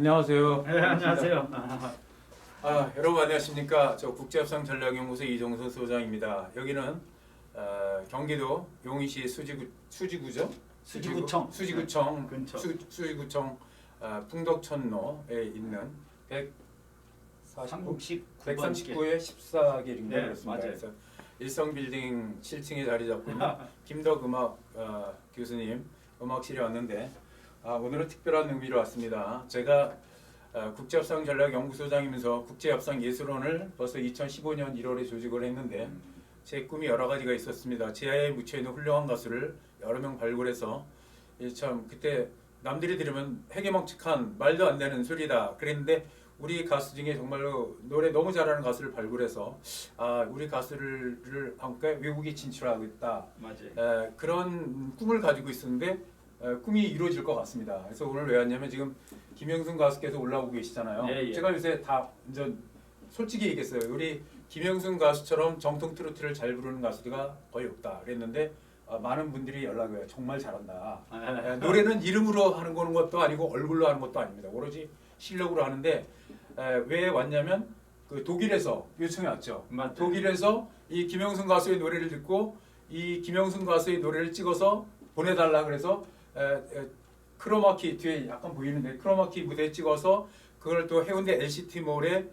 안녕하세요. 네, 안녕하세요. 아, 여러분 안녕하십니까? 저 국제협상 전략연구소 이종서 소장입니다. 여기는 어, 경기도 용인시 수지구 수지구죠? 수지구청. 수지구청 네, 근처. 수, 수지구청 어, 풍덕천로에 있는 149 한국식 139의 14길인가 네, 그렇습니다. 맞아요. 그래서 일성빌딩 7층에 자리 잡고 있는 김덕 음악 어, 교수님 음악실에 왔는데 아, 오늘은 특별한 의미로 왔습니다. 제가 어, 국제협상 전략 연구소장이면서 국제협상 예술원을 벌써 2015년 1월에 조직을 했는데 제 꿈이 여러 가지가 있었습니다. 지하에 묻혀 있는 훌륭한 가수를 여러 명 발굴해서 이참 그때 남들이 들으면 해괴망측한 말도 안 되는 소리다 그랬는데 우리 가수 중에 정말로 노래 너무 잘하는 가수를 발굴해서 아 우리 가수를 함께 외국에 진출하겠다 맞아요. 에, 그런 꿈을 가지고 있었는데 에, 꿈이 이루어질 것 같습니다. 그래서 오늘 왜 왔냐면 지금 김영순 가수께서 올라오고 계시잖아요. 예, 예. 제가 요새 다 이제 솔직히 얘기했어요. 우리 김영순 가수처럼 정통 트로트를 잘 부르는 가수가 거의 없다 그랬는데 아, 많은 분들이 연락이 와요. 정말 잘한다. 에, 노래는 이름으로 하는 거는 것도 아니고 얼굴로 하는 것도 아닙니다. 오로지 실력으로 하는데 에, 왜 왔냐면 그 독일에서 요청이 왔죠. 맞아요. 독일에서 이 김영순 가수의 노래를 듣고 이 김영순 가수의 노래를 찍어서 보내달라 그래서 크로마키 뒤에 약간 보이는데 크로마키 무대에 찍어서 그걸 또 해운대 LCT몰에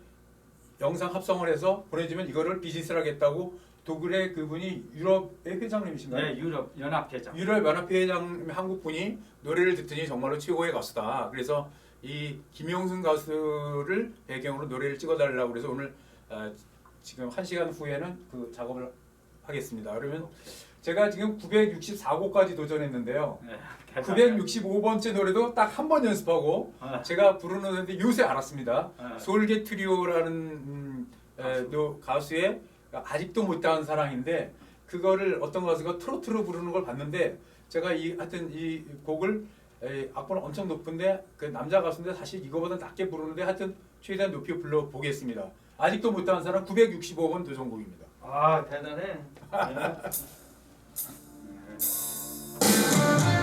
영상 합성을 해서 보내주면 이거를 비즈니스를 하겠다고 독일의 그분이 유럽의 회장님이신가요? 네, 유럽 연합 회장. 유럽 연합회 회장 한국 분이 노래를 듣더니 정말로 최고의 가수다. 그래서 이 김영순 가수를 배경으로 노래를 찍어달라고 그래서 오늘 어, 지금 한 시간 후에는 그 작업을 하겠습니다. 그러면 제가 지금 964곡까지 도전했는데요. 네, 대단해요. 965번째 노래도 딱 한 번 연습하고 아, 제가 부르는 노래인데 요새 알았습니다. 아. 솔개 트리오라는 음, 에, 가수. 또 가수의 아직도 못다한 사랑인데 그거를 어떤 가수가 트로트로 부르는 걸 봤는데 제가 이 하여튼 이 곡을 에, 악보는 엄청 높은데 그 남자 가수인데 사실 이거보다 낮게 부르는데 하여튼 최대한 높이 불러 보겠습니다. 아직도 못다한 사랑 965번 도전곡입니다. 아 대단해. Thank you.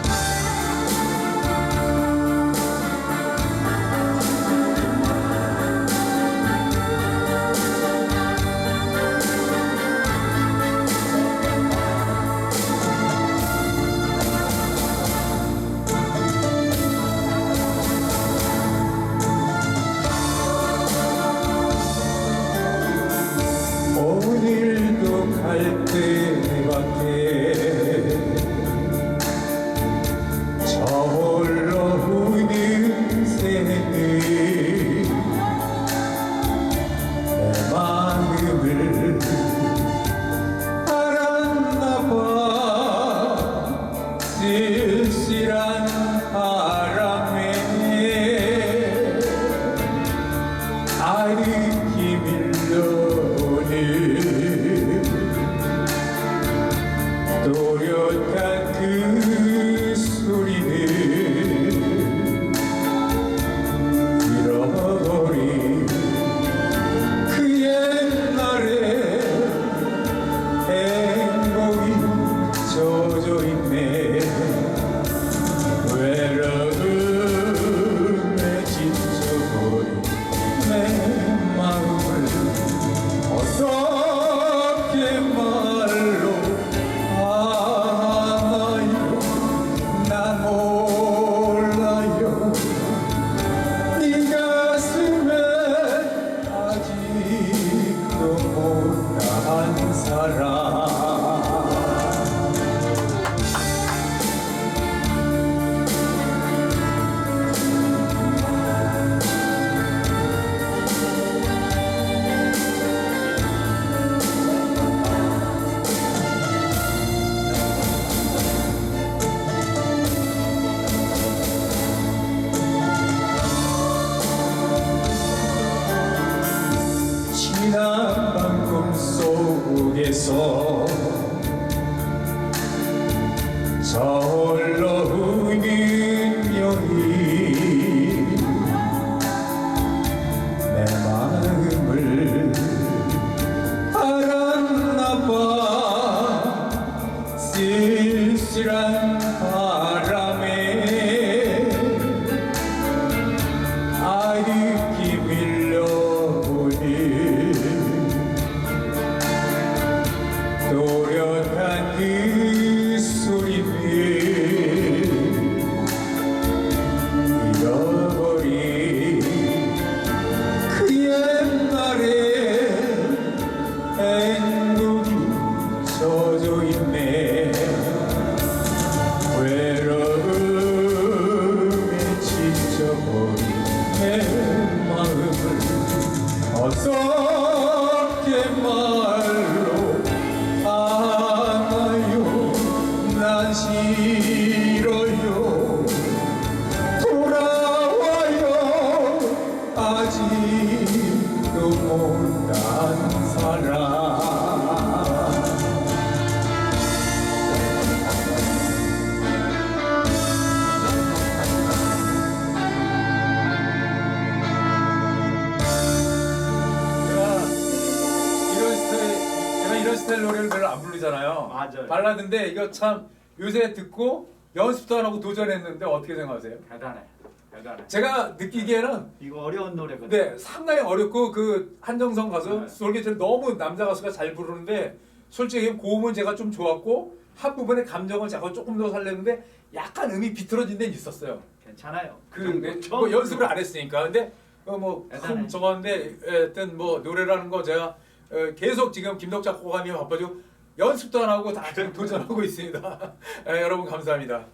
grande. 어떻게 말 이런 스타일 노래를 별로 안 부르잖아요. 맞아요. 발라드인데 이거 참 요새 듣고 연습도 안 하고 도전했는데 어떻게 생각하세요? 대단해. 대단해. 제가 느끼기에는 이거 어려운 노래거든. 네 상당히 어렵고 그 한정성 가수 네. 솔개처럼 너무 남자 가수가 잘 부르는데 솔직히 고음은 제가 좀 좋았고 한 부분의 감정을 제가 조금 더 살렸는데 약간 음이 비틀어진 데는 있었어요. 괜찮아요. 그 네, 뭐 연습을 안 했으니까 근데 어, 뭐 대단해. 큰 저건데 하여튼 뭐 노래라는 거 제가 어, 계속 지금 김덕 작곡가님 바빠지고 연습도 안 하고 다 도전하고 있습니다. 에, 여러분 감사합니다.